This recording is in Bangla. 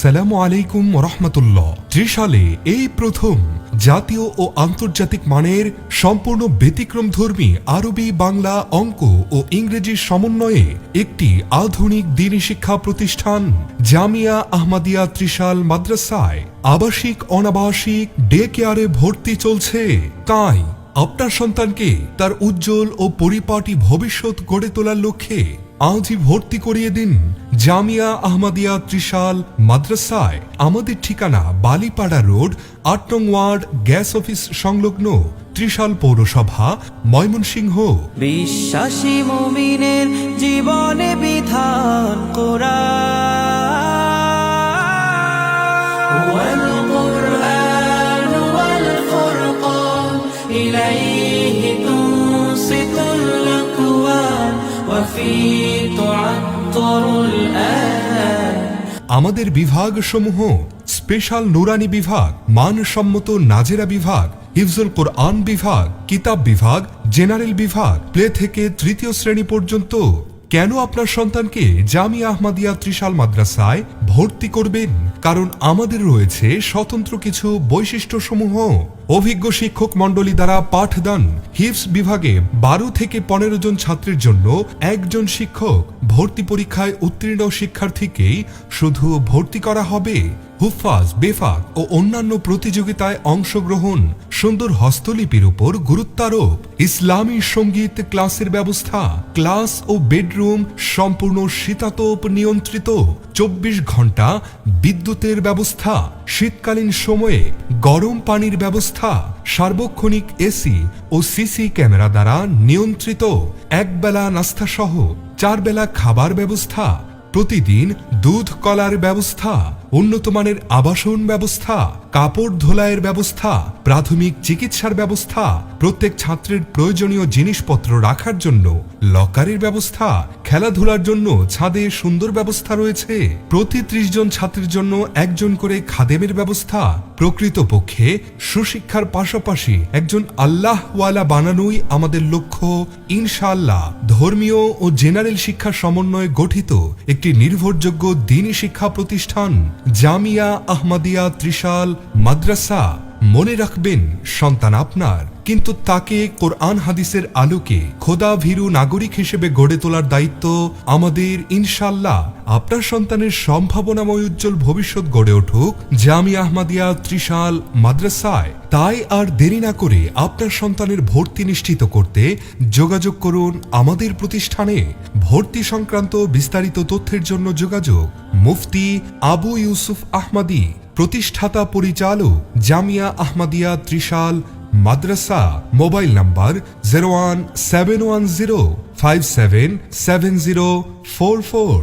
আসসালামু আলাইকুম রহমতুল্লাহ ত্রিশালে এই প্রথম জাতীয় ও আন্তর্জাতিক মানের সম্পূর্ণ ব্যতিক্রম ধর্মী আরবি, বাংলা, অঙ্ক ও ইংরেজির সমন্বয়ে একটি আধুনিক দিনী শিক্ষা প্রতিষ্ঠান জামিয়া আহমাদিয়া ত্রিশাল মাদ্রাসায় আবাসিক অনাবাসিক ডে কেয়ারে ভর্তি চলছে। তাই আপনার সন্তানকে তার উজ্জ্বল ও পরিপাটি ভবিষ্যৎ গড়ে তোলার লক্ষ্যে আজই ভর্তি করিয়ে দিন জামিয়া আহমদিয়া ত্রিশাল মাদ্রাসায়। আমাদের ঠিকানা বালিপাড়া রোড, আট নং ওয়ার্ড, গ্যাস অফিস সংলগ্ন ত্রিশাল পৌরসভা, ময়মনসিংহ। বিশ্বাসী মুমিনের জীবনে বিধান। আমাদের বিভাগ সমূহ স্পেশাল নুরানি বিভাগ, মানসম্মত নাজেরা বিভাগ, হিফজুল কোরআন বিভাগ, কিতাব বিভাগ, জেনারেল বিভাগ, প্লে থেকে তৃতীয় শ্রেণি পর্যন্ত কেন আপনার সন্তানকে জামিয়া আহমাদিয়া ত্রিশাল মাদ্রাসায় ভর্তি করবেন? কারণ আমাদের রয়েছে স্বতন্ত্র কিছু বৈশিষ্ট্য সমূহ অভিজ্ঞ শিক্ষক মণ্ডলী দ্বারা পাঠদান। হিফস বিভাগে বারো থেকে পনেরো জন ছাত্রের জন্য একজন শিক্ষক ভর্তি পরীক্ষায় উত্তীর্ণ শিক্ষার্থীকেই শুধু ভর্তি করা হবে। হুফাজ বেফাক ও অন্যান্য প্রতিযোগিতায় অংশগ্রহণ, সুন্দর হস্তলিপির উপর গুরুত্বারোপ, ইসলামী সংগীত ক্লাসের ব্যবস্থা, ক্লাস ও বেডরুম সম্পূর্ণ শীতাতপ নিয়ন্ত্রিত, চব্বিশ ঘণ্টা বিদ্যুতের ব্যবস্থা, শীতকালীন সময়ে গরম পানির ব্যবস্থা, সার্বক্ষণিক এসি ও সিসি ক্যামেরা দ্বারা নিয়ন্ত্রিত, একবেলা নাস্তা সহ চার বেলা খাবার ব্যবস্থা, প্রতিদিন দুধ কলার ব্যবস্থা উন্নত মানের আবাসন ব্যবস্থা কাপড় ধোলাইয়ের ব্যবস্থা প্রাথমিক চিকিৎসার ব্যবস্থা, প্রত্যেক ছাত্রের প্রয়োজনীয় জিনিসপত্র রাখার জন্য লকারের ব্যবস্থা, খেলাধুলার জন্য ছাদে সুন্দর ব্যবস্থা রয়েছে। প্রতি ত্রিশ জন ছাত্রের জন্য একজন করে খাদেমের ব্যবস্থা। প্রকৃতপক্ষে সুশিক্ষার পাশাপাশি একজন আল্লাহওয়ালা বানানোই আমাদের লক্ষ্য। ইনশাআল্লাহ, ধর্মীয় ও জেনারেল শিক্ষা সমন্বয়ে গঠিত একটি নির্ভরযোগ্য দিনী শিক্ষা প্রতিষ্ঠান, জামিয়া আহমদিয়া ত্রিশাল মাদ্রাসা। মনে রাখবেন সন্তান আপনার। কিন্তু তাকে কোরআন হাদিসের আলোকে খোদা ভীরু নাগরিক হিসেবে গড়ে তোলার দায়িত্ব আমাদের ইনশাল্লাহ আপনার সন্তানের সম্ভাবনাময় উজ্জ্বল ভবিষ্যৎ গড়ে উঠুক। জামি আহমদিয়া ত্রিশাল মাদ্রাসায়। তাই আর দেরি না করে আপনার সন্তানের ভর্তি নিশ্চিত করতে যোগাযোগ করুন আমাদের প্রতিষ্ঠানে। ভর্তি সংক্রান্ত বিস্তারিত তথ্যের জন্য যোগাযোগ। মুফতি আবু ইউসুফ আহমদি, প্রতিষ্ঠাতা পরিচালক জামিয়া আহমদিয়া ত্রিশাল মাদ্রাসা mobile number zero one seven one zero five seven seven zero four four.